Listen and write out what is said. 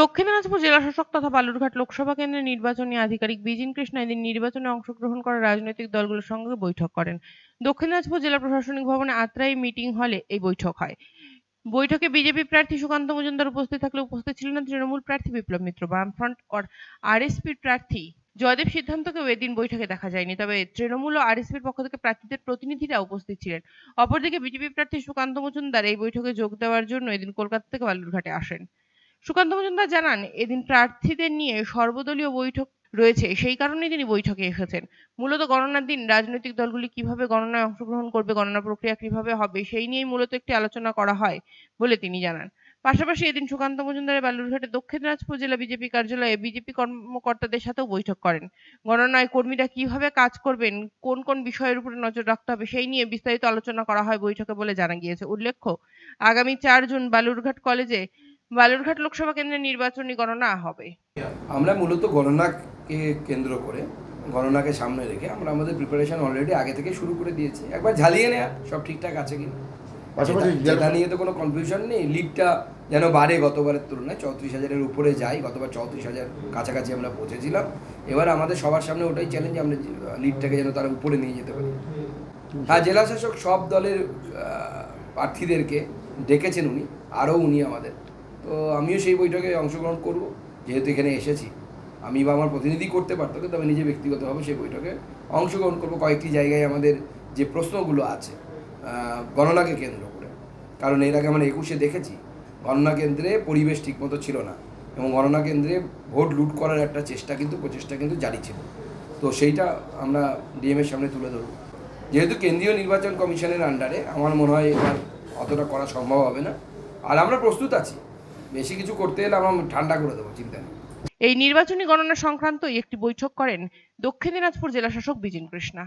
দক্ষিণ দিনাজপুর জেলা শাসক তথা বালুরঘাট লোকসভা কেন্দ্রের নির্বাচনী আধিকারিক বিজিন কৃষ্ণ এদিন নির্বাচনে অংশগ্রহণ করা রাজনৈতিক দলগুলোর সঙ্গে বৈঠক করেন। দক্ষিণ দিনাজপুর জেলা প্রশাসনিক ভবনে আত্রাই মিটিং হলে এই বৈঠক হয়। বৈঠকে বিজেপি প্রার্থী সুকান্ত মজুমদার উপস্থিত থাকলে উপস্থিত ছিলেন তৃণমূল প্রার্থী বিপ্লব মিত্র, বামফ্রন্ট আর আরএসপির প্রার্থী জয়দেব সিদ্ধান্তকেও এদিন বৈঠকে দেখা যায়নি। তবে তৃণমূল ও আরএসপির পক্ষ থেকে প্রার্থীদের প্রতিনিধিরা উপস্থিত ছিলেন। অপরদিকে বিজেপি প্রার্থী সুকান্ত মজুমদার এই বৈঠকে যোগ দেওয়ার জন্য এদিন কলকাতা থেকে বালুরঘাটে আসেন। সুকান্ত মজুমদার জানান, এদিন প্রার্থীদের নিয়ে সর্বদলীয় বৈঠক রয়েছে। সেই কারণেই তিনি বৈঠকে এসেছেন। মূলত গণনার দিন রাজনৈতিক দলগুলি কীভাবে গণনায় অংশগ্রহণ করবে, গণনা প্রক্রিয়া কীভাবে হবে, সেই নিয়েই মূলত একটি আলোচনা করা হয় বলে তিনি জানান। পাশাপাশি এদিন সুকান্ত মজুমদারের বালুরঘাটে দক্ষিণ দিনাজপুর জেলা বিজেপি কার্যালয়ে বিজেপি কর্মকর্তাদের সাথেও বৈঠক করেন। গণনায় কর্মীরা কীভাবে কাজ করবেন, কোন কোন বিষয়ের উপরে নজর রাখতে হবে, সেই নিয়ে বিস্তারিত আলোচনা করা হয় বৈঠকে বলে জানা গিয়েছে। উল্লেখ্য, আগামী চার জুন বালুরঘাট কলেজে বালুরঘাট লোকসভা কেন্দ্রের নির্বাচনী গণনা হবে। আমরা মূলত গণনাকে কেন্দ্র করে গণনাকে সামনে রেখে আমরা আমাদের প্রিপারেশন অলরেডি আগে থেকে শুরু করে দিয়েছি। একবার ঝালিয়ে নেওয়া সব ঠিকঠাক আছে কি পাশাপাশি যেটা নিয়ে তো কোনো কনফিউশন নেই। লিডটা যেন বাড়ে গতবারের তুলনায় চৌত্রিশ হাজারের উপরে যাই গতবার চৌত্রিশ হাজার কাছাকাছি আমরা পৌঁছেছিলাম। এবার আমাদের সবার সামনে ওটাই চ্যালেঞ্জ আমরা লিডটাকে যেন তারা উপরে নিয়ে যেতে পারি। হ্যাঁ জেলা শাসক সব দলের প্রার্থীদেরকে ডেকেছেন উনি আরও উনি আমাদের। তো আমিও সেই বৈঠকে অংশগ্রহণ করব। যেহেতু এখানে এসেছি। আমি বা আমার প্রতিনিধি করতে পারতো কিন্তু আমি নিজে ব্যক্তিগতভাবে সেই বৈঠকে অংশগ্রহণ করব। কয়েকটি জায়গায় আমাদের যে প্রশ্নগুলো আছে গণনাকে কেন্দ্র করে। কারণ এর আগে আমরা একুশে দেখেছি, গণনা কেন্দ্রে পরিবেশ ঠিকমতো ছিল না এবং গণনা কেন্দ্রে ভোট লুট করার একটা চেষ্টা কিন্তু, প্রচেষ্টা কিন্তু জারি ছিল। তো সেইটা আমরা ডিএমের সামনে তুলে ধরব। যেহেতু কেন্দ্রীয় নির্বাচন কমিশনের আন্ডারে আমার মনে হয় এবার অতটা করা সম্ভব হবে না। আর আমরা প্রস্তুত আছি। বেশি কিছু করতে এলে আমরা ঠান্ডা করে দেবো, চিন্তা নেই। এই নির্বাচনী গণনা সংক্রান্ত একটি বৈঠক করেন দক্ষিণ দিনাজপুর জেলা শাসক বিজিন কৃষ্ণা।